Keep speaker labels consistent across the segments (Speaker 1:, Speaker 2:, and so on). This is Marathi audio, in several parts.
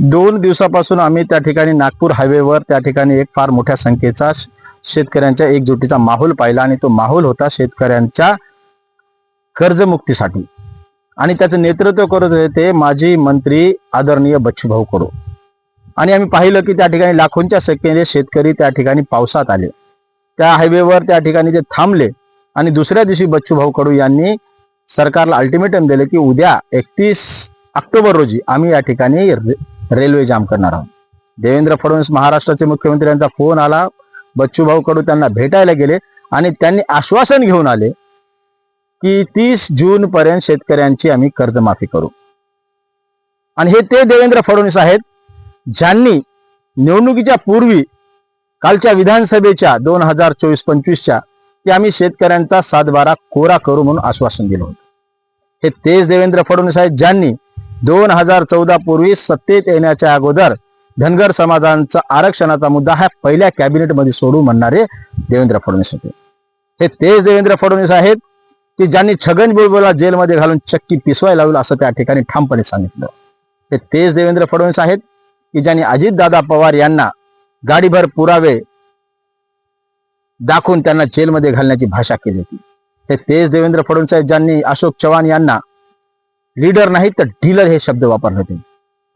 Speaker 1: दोन दिवसापासून आम्ही त्या ठिकाणी नागपूर हायवेवर त्या ठिकाणी एक फार मोठ्या संख्येचा शेतकऱ्यांच्या एकजुटीचा माहोल पाहिला आणि तो माहोल होता शेतकऱ्यांच्या कर्जमुक्तीसाठी. आणि त्याचं नेतृत्व करत होते ते माजी मंत्री आदरणीय बच्चूभाऊ कडू. आणि आम्ही पाहिलं की त्या ठिकाणी लाखोंच्या संख्येने शेतकरी त्या ठिकाणी पावसात आले. त्या हायवेवर त्या ठिकाणी ते थांबले आणि दुसऱ्या दिवशी बच्चूभाऊ कडू यांनी सरकारला अल्टिमेटम दिले की उद्या एकतीस ऑक्टोबर रोजी आम्ही या ठिकाणी रेल्वे जाम करणार आहोत. देवेंद्र फडणवीस महाराष्ट्राचे मुख्यमंत्री यांचा फोन आला. बच्चूभाऊ कडू त्यांना भेटायला गेले आणि त्यांनी आश्वासन घेऊन आले की तीस जून पर्यंत शेतकऱ्यांची आम्ही कर्जमाफी करू. आणि हे ते देवेंद्र फडणवीस आहेत ज्यांनी निवडणुकीच्या पूर्वी कालच्या विधानसभेच्या दोन हजार चोवीस पंचवीसच्या की आम्ही शेतकऱ्यांचा सातबारा कोरा करू म्हणून आश्वासन दिलं होतं. हे तेच देवेंद्र फडणवीस आहेत ज्यांनी दोन हजार चौदा पूर्वी सत्तेत येण्याच्या अगोदर धनगर समाजांचा आरक्षणाचा मुद्दा हा पहिल्या कॅबिनेटमध्ये सोडू म्हणणारे देवेंद्र फडणवीस होते. हे तेच देवेंद्र फडणवीस आहेत की ज्यांनी छगन भुजबळला जेलमध्ये घालून चक्की पिसवायला लावलं असं त्या ठिकाणी ठामपणे सांगितलं. हे तेच देवेंद्र फडणवीस आहेत की ज्यांनी अजितदादा पवार यांना गाडीभर पुरावे दाखवून त्यांना जेलमध्ये घालण्याची भाषा केली होती. हे तेच देवेंद्र फडणवीस आहेत ज्यांनी अशोक चव्हाण यांना लीडर नाही तर डीलर हे शब्द वापरले होते.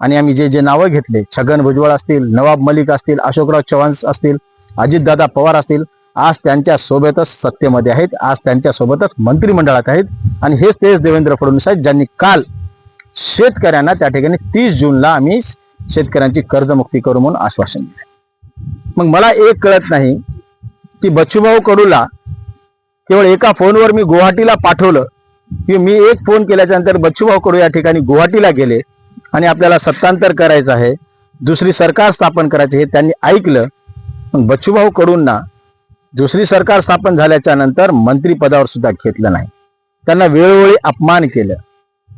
Speaker 1: आणि आम्ही जे जे नावं घेतले छगन भुजबळ असतील नवाब मलिक असतील अशोकराव चव्हाण असतील अजितदादा पवार असतील आज त्यांच्या सोबतच सत्तेमध्ये आहेत आज त्यांच्या सोबतच मंत्रिमंडळात आहेत. आणि हेच तेच देवेंद्र फडणवीस आहेत ज्यांनी काल शेतकऱ्यांना त्या ठिकाणी तीस जूनला आम्ही शेतकऱ्यांची कर्जमुक्ती करू म्हणून आश्वासन दिले. मग मला एक कळत नाही की बच्चूभाऊ कडूला केवळ एका फोनवर मी गुवाहाटीला पाठवलं की मी एक फोन केल्याच्यानंतर बच्चूभाऊ कडू या ठिकाणी गुवाहाटीला गेले आणि आपल्याला सत्तांतर करायचं आहे. दुसरी सरकार स्थापन करायचे हे त्यांनी ऐकलं. पण बच्चूभाऊ कडूंना दुसरी सरकार स्थापन झाल्याच्यानंतर मंत्रीपदावर सुद्धा घेतलं नाही. त्यांना वेळोवेळी अपमान केलं.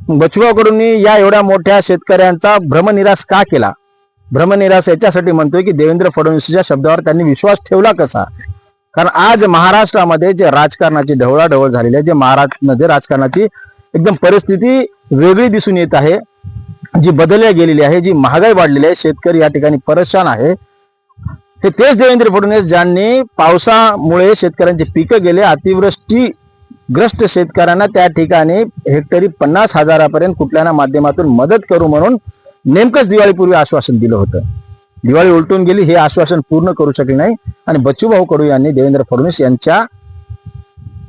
Speaker 1: बच्चूभाऊ कडूंनी या एवढ्या मोठ्या शेतकऱ्यांचा भ्रमनिराश का केला? भ्रमनिराश याच्यासाठी म्हणतोय की देवेंद्र फडणवीसच्या शब्दावर त्यांनी विश्वास ठेवला कसा? कारण आज महाराष्ट्रामध्ये जे राजकारणाची ढवळाढवळ झालेली आहे जे महाराष्ट्रामध्ये राजकारणाची एकदम परिस्थिती वेगळी दिसून येत आहे जी बदलल्या गेलेली आहे जी महागाई वाढलेली आहे शेतकरी या ठिकाणी परेशान आहे. हे तेच देवेंद्र फडणवीस ज्यांनी पावसामुळे शेतकऱ्यांची पिकं गेले अतिवृष्टी ग्रस्त शेतकऱ्यांना त्या ठिकाणी हेक्टरी पन्नास हजारापर्यंत कुठल्या माध्यमातून मदत करू म्हणून नेमकंच दिवाळीपूर्वी आश्वासन दिलं होतं. दिवाळी उलटून गेली हे आश्वासन पूर्ण करू शकले नाही. आणि बच्चूभाऊ कडू यांनी देवेंद्र फडणवीस यांच्या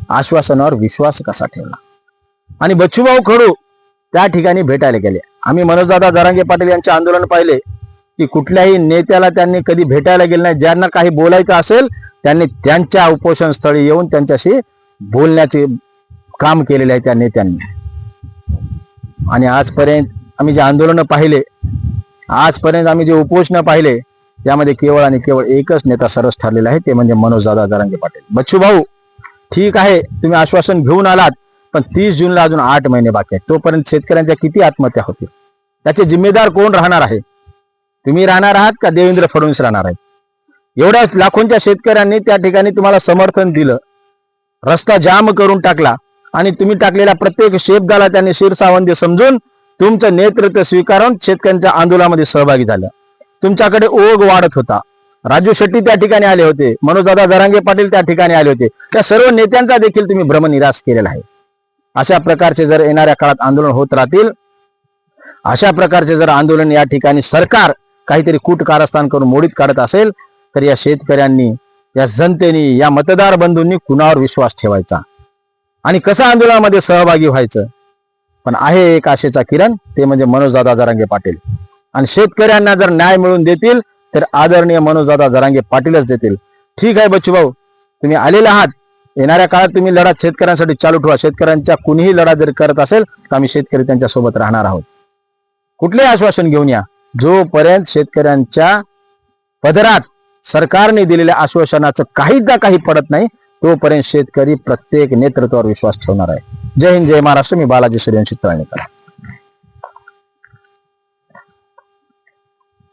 Speaker 1: आश्वासनावर विश्वास कसा ठेवला? आणि बच्चूभाऊ कडू त्या ठिकाणी भेटायला गेले. आम्ही मनोजदादा जरांगे पाटील यांचे आंदोलन पाहिले की कुठल्याही नेत्याला त्यांनी कधी भेटायला गेले नाही. ज्यांना काही बोलायचं असेल त्यांनी त्यांच्या उपोषण स्थळी येऊन त्यांच्याशी बोलण्याचे काम केलेले आहे त्या नेत्यांनी. आणि आजपर्यंत आम्ही जे आंदोलन पाहिले आजपर्यंत आम्ही जे उपोषण पाहिले त्यामध्ये केवळ आणि केवळ एकच नेता सरस ठरलेला आहे ते म्हणजे मनोजदादा जरांगे पाटील. बच्चू भाऊ ठीक आहे तुम्ही आश्वासन घेऊन आलात पण तीस जूनला अजून आठ महिने बाकी आहेत. तोपर्यंत शेतकऱ्यांच्या किती आत्महत्या होतील? त्याचे जिम्मेदार कोण राहणार आहे? तुम्ही राहणार आहात का देवेंद्र फडणवीस राहणार आहेत? एवढ्या लाखोंच्या शेतकऱ्यांनी त्या ठिकाणी तुम्हाला समर्थन दिलं. रस्ता जाम करून टाकला आणि तुम्ही टाकलेल्या प्रत्येक शेपदाला त्यांनी शिरसावंदी समजून तुमचं नेतृत्व स्वीकारून शेतकऱ्यांच्या आंदोलनामध्ये सहभागी झालं. तुमच्याकडे ओघ वाढत होता. राजू शेट्टी त्या ठिकाणी आले होते. मनोजदादा जरांगे पाटील त्या ठिकाणी आले होते. त्या सर्व नेत्यांचा देखील तुम्ही भ्रमनिराश केलेला आहे. अशा प्रकारचे जर येणाऱ्या काळात आंदोलन होत राहतील अशा प्रकारचे जर आंदोलन या ठिकाणी सरकार काहीतरी कूट कारस्थान करून मोडीत काढत असेल तर या शेतकऱ्यांनी या जनतेने या मतदार बंधूंनी कुणावर विश्वास ठेवायचा? आणि कसं आंदोलनामध्ये सहभागी व्हायचं? पण आहे एक आशेचा किरण ते म्हणजे मनोजदादा जरांगे पाटील. आणि शेतकऱ्यांना जर न्याय मिळवून देतील तर आदरणीय मनोजदादा जरांगे पाटीलच देतील. ठीक आहे बच्चू भाऊ तुम्ही आलेले आहात. येणाऱ्या काळात तुम्ही लढा शेतकऱ्यांसाठी चालू ठेवा. शेतकऱ्यांच्या कुणीही लढा जर करत असेल तर आम्ही शेतकरी त्यांच्यासोबत राहणार आहोत. कुठले आश्वासन घेऊन या. जोपर्यंत शेतकऱ्यांच्या पदरात सरकारने दिलेल्या आश्वासनाचं काहीच काही पडत नाही तोपर्यंत शेतकरी प्रत्येक नेतृत्वावर विश्वास ठेवणार आहे. जय हिंद जय महाराष्ट्र. मी बालाजी सूर्यवंशी तळणीकर.